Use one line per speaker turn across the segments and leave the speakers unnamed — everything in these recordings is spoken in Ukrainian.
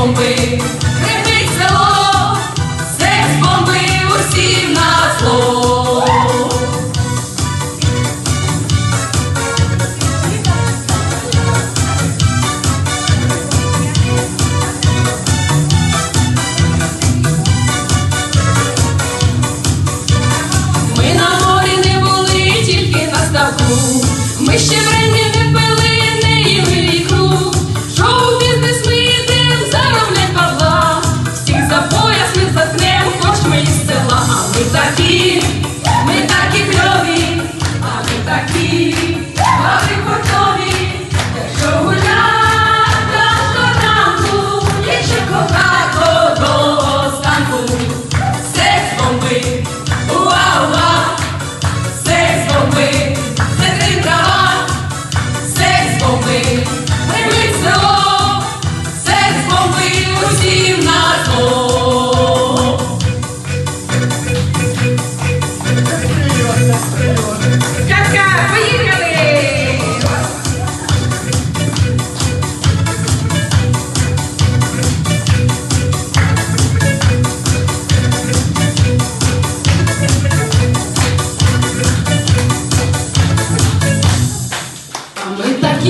on me. Hey! Isso aqui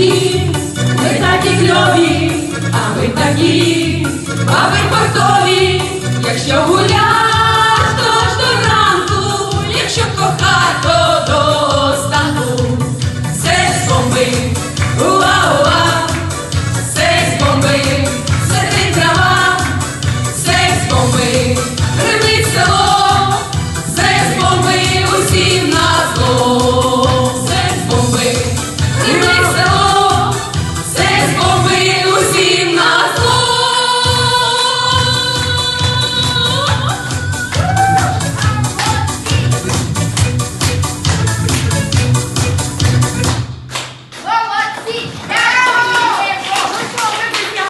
такі, ми такі кльові, а ви такі, а ви портові, якщо гуляємо.